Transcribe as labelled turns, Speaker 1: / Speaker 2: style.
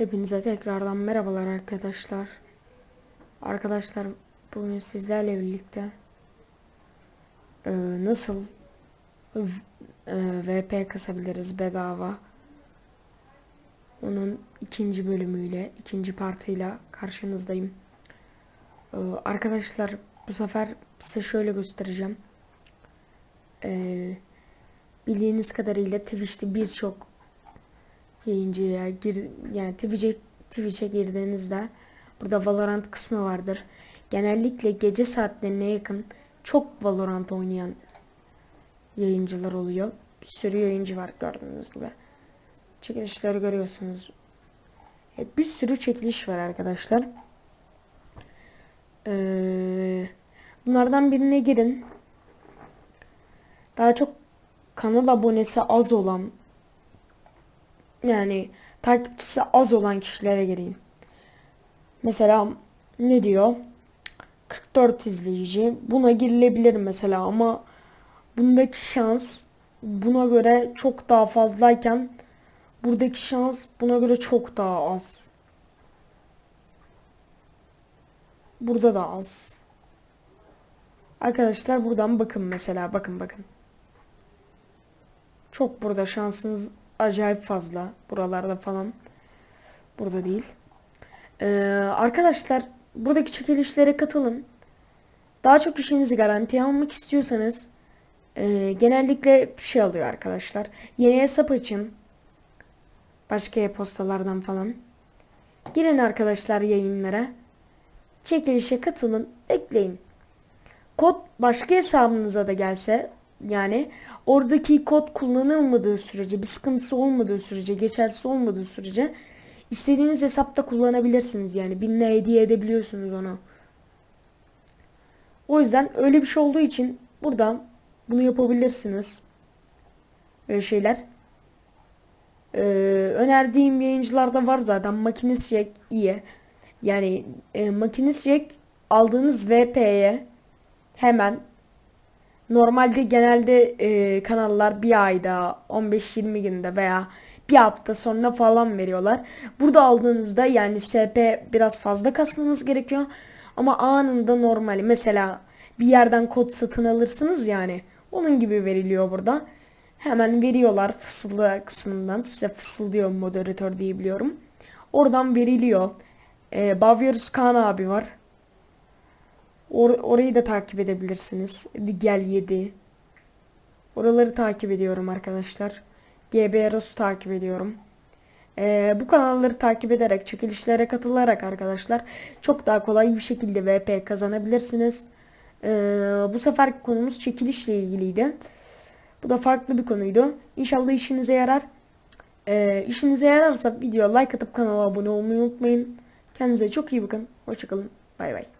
Speaker 1: Hepinize tekrardan merhabalar arkadaşlar. Arkadaşlar bugün sizlerle birlikte e, nasıl e, VP kasabiliriz bedava. Onun ikinci bölümüyle, ikinci partıyla karşınızdayım. E, arkadaşlar bu sefer size şöyle göstereceğim. E, bildiğiniz kadarıyla Twitch'te birçok yayıncıya gir yani Twitch'e Twitch'e girdiğinizde burada Valorant kısmı vardır. Genellikle gece saatlerine yakın çok Valorant oynayan yayıncılar oluyor. Bir sürü yayıncı var gördüğünüz gibi. Çekilişleri görüyorsunuz. Evet, bir sürü çekiliş var arkadaşlar. Ee, bunlardan birine girin. Daha çok kanal abonesi az olan yani takipçisi az olan kişilere gireyim. Mesela ne diyor? 44 izleyici. Buna girilebilir mesela ama bundaki şans buna göre çok daha fazlayken buradaki şans buna göre çok daha az. Burada da az. Arkadaşlar buradan bakın mesela bakın bakın. Çok burada şansınız acayip fazla. Buralarda falan. Burada değil. Ee, arkadaşlar buradaki çekilişlere katılın. Daha çok işinizi garantiye almak istiyorsanız e, genellikle şey alıyor arkadaşlar. Yeni hesap açın. Başka e-postalardan falan. Girin arkadaşlar yayınlara. Çekilişe katılın. Ekleyin. Kod başka hesabınıza da gelse yani oradaki kod kullanılmadığı sürece bir sıkıntısı olmadığı sürece geçersiz olmadığı sürece istediğiniz hesapta kullanabilirsiniz yani birine hediye edebiliyorsunuz onu. O yüzden öyle bir şey olduğu için buradan bunu yapabilirsiniz. Öyle şeyler. Ee, önerdiğim yayıncılar da var zaten. Makinist Jack iyi. Yani e, Makinist Jack aldığınız VP'ye hemen Normalde genelde e, kanallar bir ayda 15-20 günde veya bir hafta sonra falan veriyorlar. Burada aldığınızda yani SP biraz fazla kasmanız gerekiyor. Ama anında normali mesela bir yerden kod satın alırsınız yani. Onun gibi veriliyor burada. Hemen veriyorlar fısıldı kısmından. Size fısıldıyor moderatör diyebiliyorum. Oradan veriliyor. E, Bavyarus Kaan abi var. Or orayı da takip edebilirsiniz. Gel 7. Oraları takip ediyorum arkadaşlar. GB Ros'u takip ediyorum. Ee, bu kanalları takip ederek, çekilişlere katılarak arkadaşlar çok daha kolay bir şekilde VP kazanabilirsiniz. Ee, bu sefer konumuz çekilişle ilgiliydi. Bu da farklı bir konuydu. İnşallah işinize yarar. Ee, işinize yararsa video like atıp kanala abone olmayı unutmayın. Kendinize çok iyi bakın. Hoşçakalın. Bay bay.